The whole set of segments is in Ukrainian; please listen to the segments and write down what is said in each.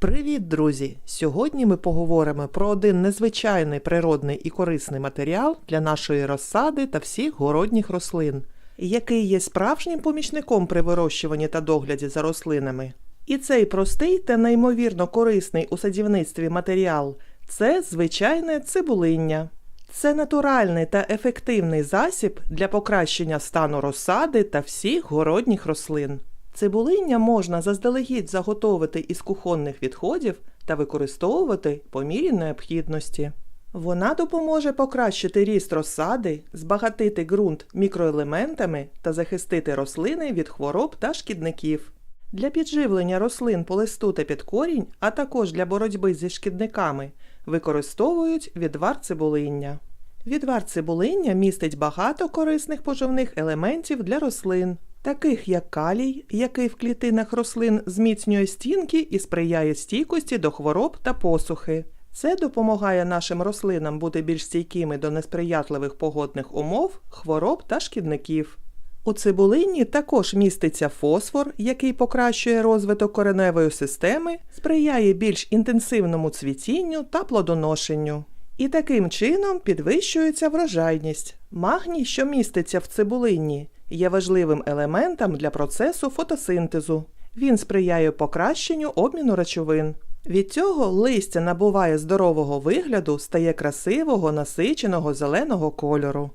Привіт, друзі! Сьогодні ми поговоримо про один незвичайний природний і корисний матеріал для нашої розсади та всіх городніх рослин, який є справжнім помічником при вирощуванні та догляді за рослинами. І цей простий та неймовірно корисний у садівництві матеріал це звичайне цибулиння. Це натуральний та ефективний засіб для покращення стану розсади та всіх городніх рослин. Цибулиння можна заздалегідь заготовити із кухонних відходів та використовувати по мірі необхідності. Вона допоможе покращити ріст розсади, збагатити ґрунт мікроелементами та захистити рослини від хвороб та шкідників. Для підживлення рослин по листу та під корінь, а також для боротьби зі шкідниками, використовують відвар цибулиння. Відвар цибулиння містить багато корисних поживних елементів для рослин, таких як калій, який в клітинах рослин зміцнює стінки і сприяє стійкості до хвороб та посухи. Це допомагає нашим рослинам бути більш стійкими до несприятливих погодних умов, хвороб та шкідників. У цибулині також міститься фосфор, який покращує розвиток кореневої системи, сприяє більш інтенсивному цвітінню та плодоношенню. І таким чином підвищується врожайність. Магній, що міститься в цибулині, є важливим елементом для процесу фотосинтезу. Він сприяє покращенню обміну речовин. Від цього листя набуває здорового вигляду, стає красивого, насиченого зеленого кольору.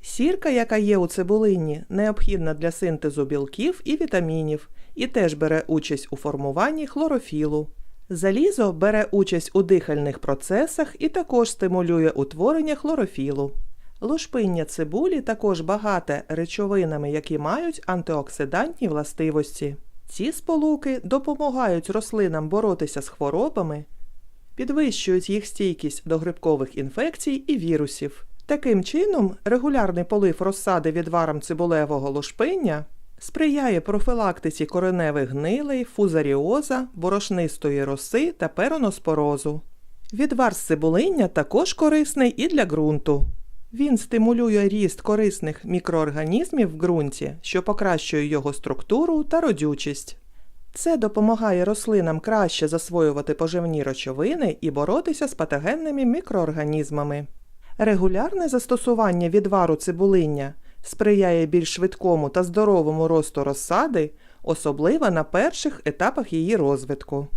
Сірка, яка є у цибулині, необхідна для синтезу білків і вітамінів, і теж бере участь у формуванні хлорофілу. Залізо бере участь у дихальних процесах і також стимулює утворення хлорофілу. Лушпиння цибулі також багате речовинами, які мають антиоксидантні властивості. Ці сполуки допомагають рослинам боротися з хворобами, підвищують їх стійкість до грибкових інфекцій і вірусів. Таким чином, регулярний полив розсади відваром цибулевого лушпиння сприяє профілактиці кореневих гнилей, фузаріоза, борошнистої роси та пероноспорозу. Відвар з цибулиння також корисний і для ґрунту. Він стимулює ріст корисних мікроорганізмів в ґрунті, що покращує його структуру та родючість. Це допомагає рослинам краще засвоювати поживні речовини і боротися з патогенними мікроорганізмами. Регулярне застосування відвару цибулиння сприяє більш швидкому та здоровому росту розсади, особливо на перших етапах її розвитку.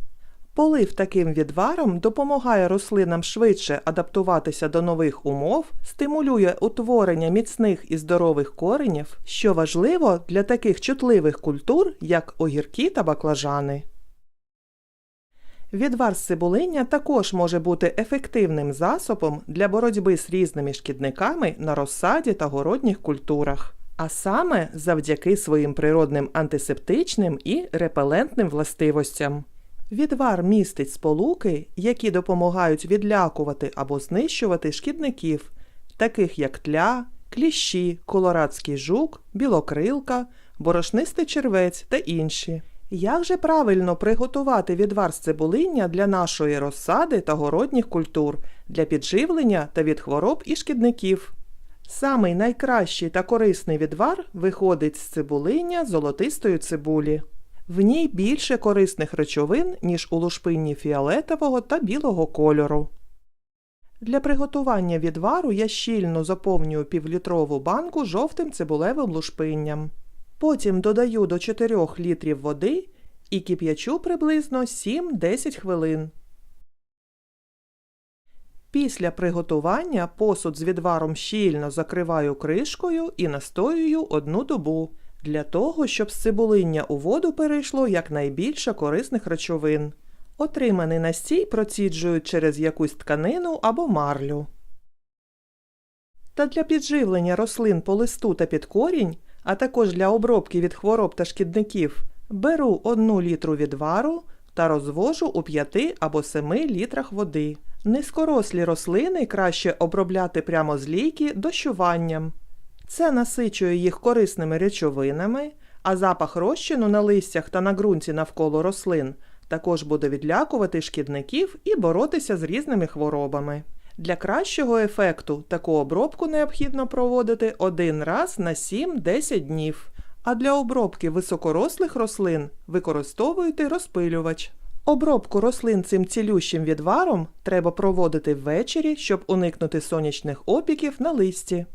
Полив таким відваром допомагає рослинам швидше адаптуватися до нових умов, стимулює утворення міцних і здорових коренів, що важливо для таких чутливих культур, як огірки та баклажани. Відвар з цибулиння також може бути ефективним засобом для боротьби з різними шкідниками на розсаді та городніх культурах, а саме завдяки своїм природним антисептичним і репелентним властивостям. Відвар містить сполуки, які допомагають відлякувати або знищувати шкідників, таких як тля, кліщі, колорадський жук, білокрилка, борошнистий червець та інші. Як же правильно приготувати відвар з цибулиння для нашої розсади та городніх культур, для підживлення та від хвороб і шкідників? Самий найкращий та корисний відвар виходить з цибулиння золотистої цибулі. В ній більше корисних речовин, ніж у лушпинні фіолетового та білого кольору. Для приготування відвару я щільно заповнюю півлітрову банку жовтим цибулевим лушпинням. Потім додаю до 4 літрів води і кип'ячу приблизно 7-10 хвилин. Після приготування посуд з відваром щільно закриваю кришкою і настоюю одну добу для того, щоб з цибулиння у воду перейшло якнайбільше корисних речовин. Отриманий настій проціджують через якусь тканину або марлю. Та для підживлення рослин по листу та під корінь, а також для обробки від хвороб та шкідників, беру 1 літру відвару та розвожу у 5 або 7 літрах води. Низькорослі рослини краще обробляти прямо з лійки дощуванням. Це насичує їх корисними речовинами, а запах розчину на листях та на ґрунті навколо рослин також буде відлякувати шкідників і боротися з різними хворобами. Для кращого ефекту таку обробку необхідно проводити один раз на 7-10 днів, А для обробки високорослих рослин використовуйте розпилювач. Обробку рослин цим цілющим відваром треба проводити ввечері, щоб уникнути сонячних опіків на листі.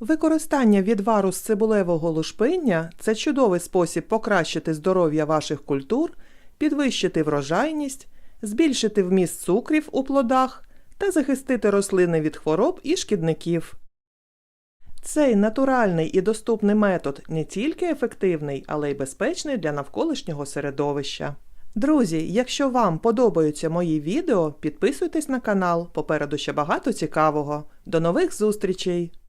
Використання відвару з цибулевого лушпиння це чудовий спосіб покращити здоров'я ваших культур, підвищити врожайність, збільшити вміст цукрів у плодах та захистити рослини від хвороб і шкідників. Цей натуральний і доступний метод не тільки ефективний, але й безпечний для навколишнього середовища. Друзі, якщо вам подобаються мої відео, підписуйтесь на канал, попереду ще багато цікавого. До нових зустрічей!